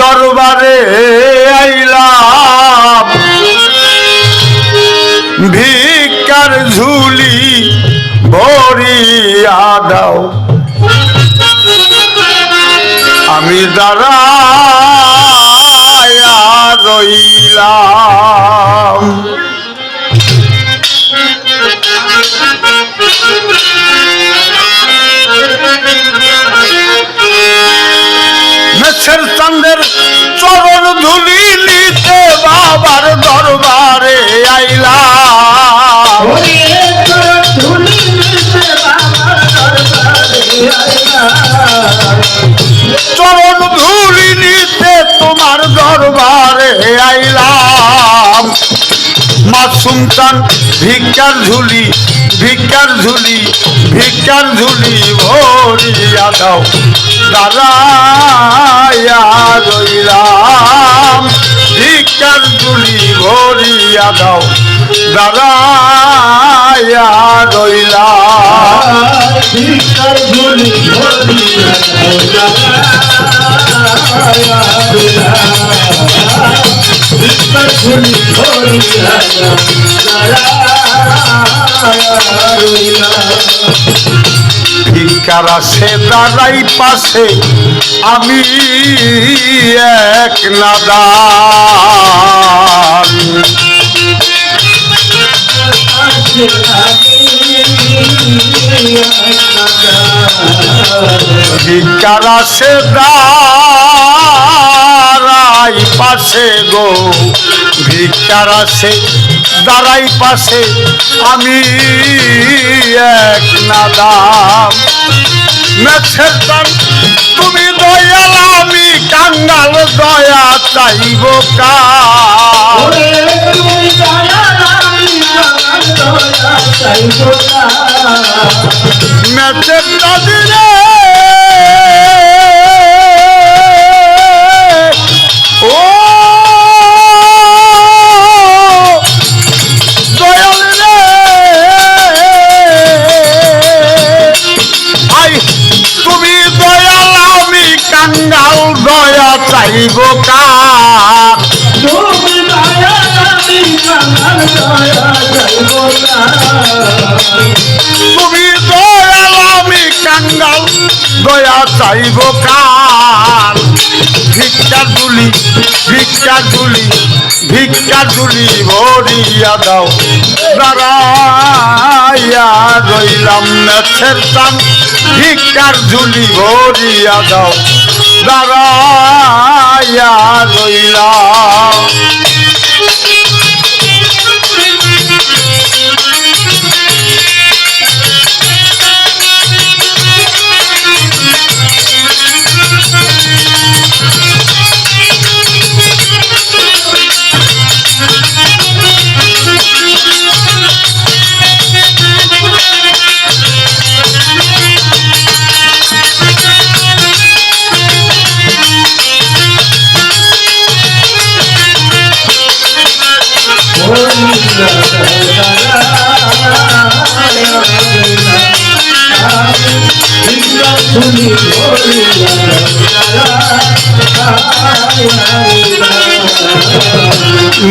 দরবারে আইলাম। ভিকার ঝুলি ভরিয়া দাও। আমি দাঁড়ায়া রইলাম। দরবারে আইলাম। চরণ ধুলি নিতে তোমার দরবারে আইলাম। মাসুম চান ভিক্ষার ঝুলি ভিক্ষার ঝুলি ভিক্ষার ঝুলি ভরিয়া দাও। দাঁড়াইয়া রইলাম। ভিক্ষার ঝুলি ভরিয়া দাও দাঁড়াইয়া রইলাম ভিক্ষার আসে দাঁড়াই পাশে আমি এক নাদান। ভিক্ষার আসে দাঁড়াই পাশে গো। ভিক্ষার আসে দাঁড়াই পাশে। আমি এক নাদাম। মেছের দান তুমি দয়াল আমি কাঙ্গাল দয়া চাইব কা মেছের কাঙ্গাল দয়া চাইব কার তুমি দয়াল, আমি কাঙ্গাল, দয়া চাইব কার ভিক্ষা দুলি ভিক্ষা দুলি ভিক্ষা দুলি ভরিয়া দাও। দাঁড়াইয়া রইলাম মেছের টান ভিক্ষার ঝুলি ভরিয়া দাও। দাঁড়াইয়া রইলাম।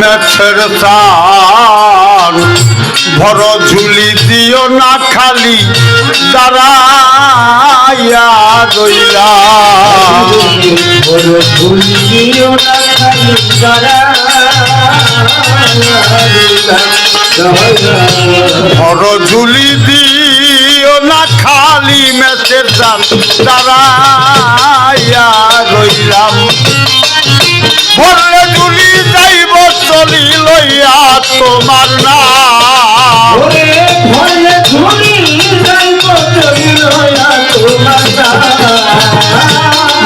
মেছের চান ভর ঝুলি দিও না খালি, দাঁড়াইয়া রইলা। ভর ঝুলি দিও না খালি মেছের চান দাঁড়াইয়া রইলাম। ভরে ঝুলি যাইব চলি লইয়া তোমার নাম।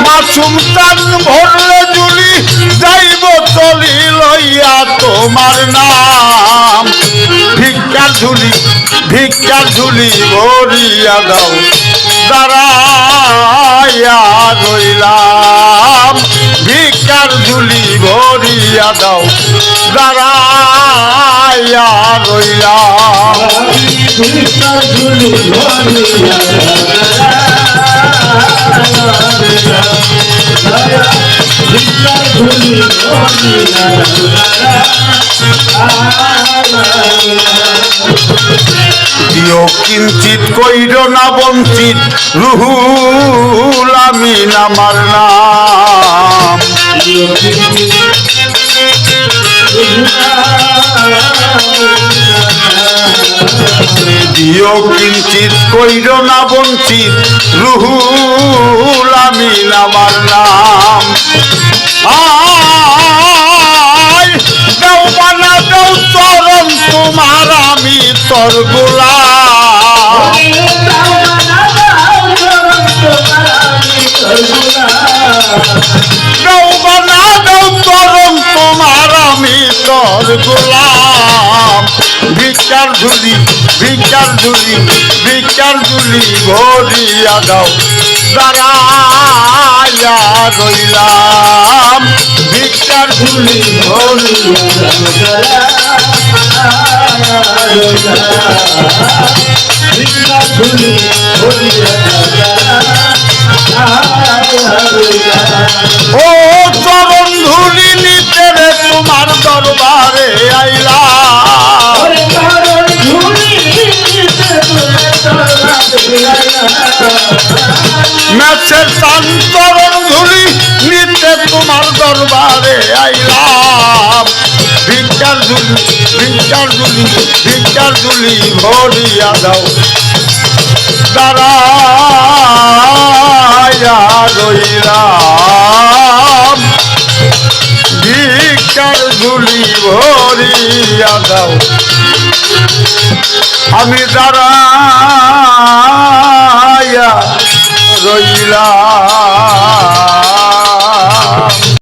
মাসুম টান ভরলে জুলি যাইব চলি লইয়া তোমার নাম। ভিক্ষার ঝুলি ভিক্ষার ঝুলি ভরিয়া দাও। দাঁড়াইয়া রইলাম। ভিক্ষার ঝুলি ভরিয়া দাও। দাঁড়াইয়া রইলাম দিও কিঞ্চিত কইর না বঞ্চিত রুহুল আমিন আমার নাম। দিও কিঞ্চিত কইর না বঞ্চিত, রুহুল আমার নাম। আয়, দেও চরণ, তোমার আমি তোর গোলাম। দেও বানা দেও চরণ, তোমার আমি গোলাম। ভিক্ষার ঝুলি ভিক্ষার ঝুলি ভিক্ষার ঝুলি ভরিয়া দাও। দাঁড়াইয়া রইলাম। ভিক্ষার ঝুলি ও চরণ ধুলি নিতে তোমার দরবারে আইলা ভিক্ষার ঝুলি ভিক্ষার ঝুলি ভিক্ষার ঝুলি ভরিয়া দাও। দাঁড়াইয়া রইলাম। ভিক্ষার ঝুলি ভরিয়া দাও। আমি দাঁড়াইয়া রইলাম।